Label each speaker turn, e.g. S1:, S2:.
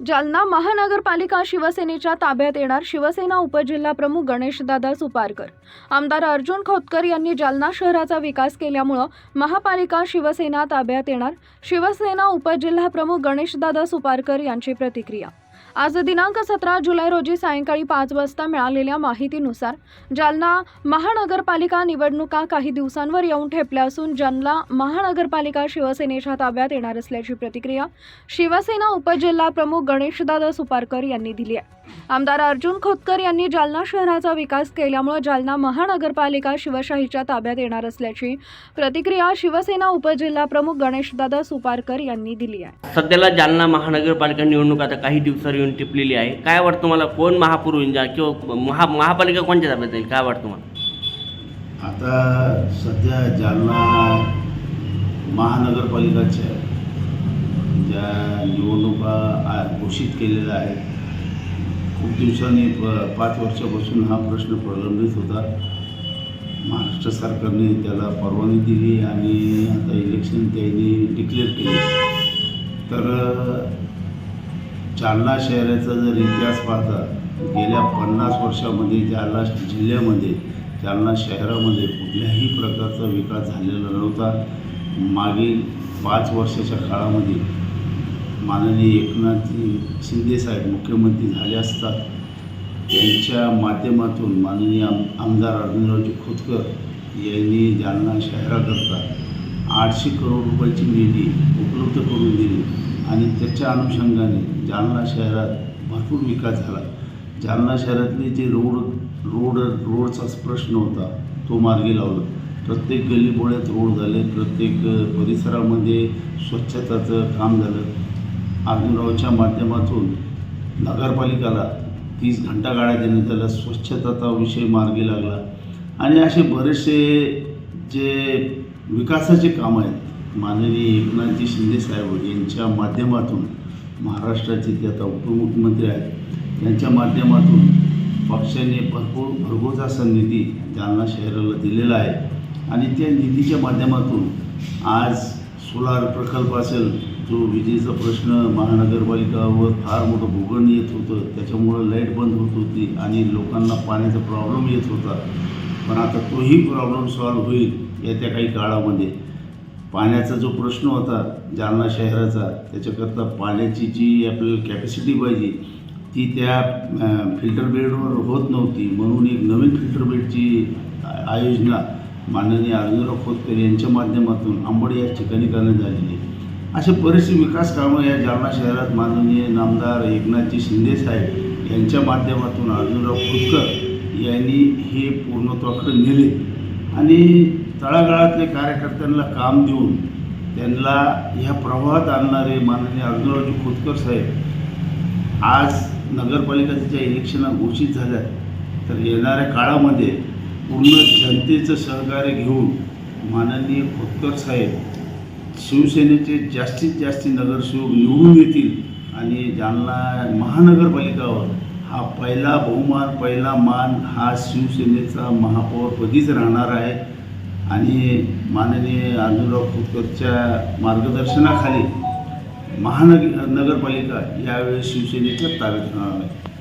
S1: जालना महानगरपालिका शिवसेनेच्या ताब्यात येणार शिवसेना उपजिल्हा प्रमुख गणेशदादा सुपारकर. आमदार अर्जुन खोतकर यांनी जालना शहराचा विकास केल्यामुळं महापालिका शिवसेना ताब्यात येणार शिवसेना उपजिल्हा प्रमुख गणेशदादा सुपारकर यांची प्रतिक्रिया. आज दिनांक सतरा जुलै रोजी सायंकाळी पाच वाजता मिळालेल्या माहितीनुसार जालना महानगरपालिका निवडणुका काही दिवसांवर येऊन ठेपल्या असून जालना महानगरपालिका शिवसेनेच्या ताब्यात येणार असल्याची प्रतिक्रिया शिवसेना उपजिल्हा प्रमुख गणेशदादा सुपारकर यांनी दिली आहे. आमदार अर्जुन खोतकर यांनी जालना शहराचा विकास केल्यामुळे जालना महानगरपालिका शिवशाहीच्या ताब्यात येणार असल्याची प्रतिक्रिया शिवसेना उपजिल्हा प्रमुख गणेशदादा सुपारकर यांनी दिली आहे.
S2: सध्याला जालना महानगरपालिका निवडणूक आता काही दिवसांवर येऊन टिपलेली आहे. काय वाटतं तुम्हाला? कोण महापूर होईल जा किंवा महा महापालिका कोणत्या ताब्यात येईल काय वाटतं तुम्हाला?
S3: आता सध्या जालना महानगरपालिकाच्या ज्या निवडणुका घोषित केलेल्या आहेत खूप दिवसांनी प- पाच वर्षापासून हा प्रश्न प्रलंबित होता. महाराष्ट्र सरकारने त्याला परवानगी दिली आणि आता इलेक्शन त्यांनी डिक्लेअर केले. तर जालना शहराचा जर इतिहास पाहता गेल्या पन्नास वर्षामध्ये जालना जिल्ह्यामध्ये जालना शहरामध्ये कुठल्याही प्रकारचा विकास झालेला नव्हता. मागील पाच वर्षाच्या काळामध्ये माननीय एकनाथजी शिंदेसाहेब मुख्यमंत्री झाले असतात. त्यांच्या माध्यमातून माननीय आम आमदार अर्जुनरावजी खोतकर यांनी जालना शहराकरता आठशे करोड रुपयाची निधी उपलब्ध करून दिली आणि त्याच्या अनुषंगाने जालना शहरात भरपूर विकास झाला. जालना शहरातले जे रोड रोड रोडचाच प्रश्न होता तो मार्गी लावला. प्रत्येक गल्लीबोळ्यात रोड झाले प्रत्येक परिसरामध्ये स्वच्छताचं काम झालं. अर्जुनरावच्या माध्यमातून नगरपालिकाला तीस घंटा गाड्या देण्यात आल्या स्वच्छताचा विषय मार्गी लागला. आणि असे बरेचसे जे विकासाचे कामं आहेत माननीय एकनाथजी शिंदेसाहेब यांच्या माध्यमातून महाराष्ट्राचे ते आता उपमुख्यमंत्री आहेत त्यांच्या माध्यमातून पक्षाने भरपूर भरघोस असा निधी जालना शहराला दिलेला आहे. आणि त्या निधीच्या माध्यमातून आज सोलार प्रकल्प असेल जो विजेचा प्रश्न महानगरपालिकावर फार मोठं भूगण येत होतं त्याच्यामुळं लाइट बंद होत होती आणि लोकांना पाण्याचा प्रॉब्लेम येत होता. पण आता तोही प्रॉब्लेम सॉल्व होईल येत्या काही काळामध्ये. पाण्याचा जो प्रश्न होता जालना शहराचा त्याच्याकरता पाण्याची जी आपल्याला कॅपॅसिटी पाहिजे ती त्या फिल्टर बेडवर होत नव्हती. म्हणून एक नवीन फिल्टर बेडची आयोजना माननीय अर्जुनराव खोतकर यांच्या माध्यमातून आंबड या ठिकाणी करण्यात आलेली असे बरेचसे विकास कामं या जालना शहरात माननीय नामदार एकनाथजी शिंदेसाहेब यांच्या माध्यमातून अर्जुनराव खोतकर यांनी हे पूर्णत्वाकडे नेले. आणि तळागाळातल्या कार्यकर्त्यांना काम देऊन त्यांना ह्या प्रवाहात आणणारे माननीय अर्जुनरावजी खोतकर साहेब आज नगरपालिकाच्या ज्या इलेक्शना घोषित झाल्या. तर येणाऱ्या काळामध्ये पूर्ण जनतेचं सहकार्य घेऊन माननीय खोतकर साहेब शिवसेनेचे जास्तीत जास्त नगरसेवक निवडून येतील आणि जालना महानगरपालिकावर हा पहिला बहुमान पहिला मान हा शिवसेनेचा महापौरपदीच राहणार आहे. आणि माननीय अनुराग खोतकरच्या मार्गदर्शनाखाली महानगर नगरपालिका यावेळेस शिवसेनेच्या ताब्यात राहणार आहे.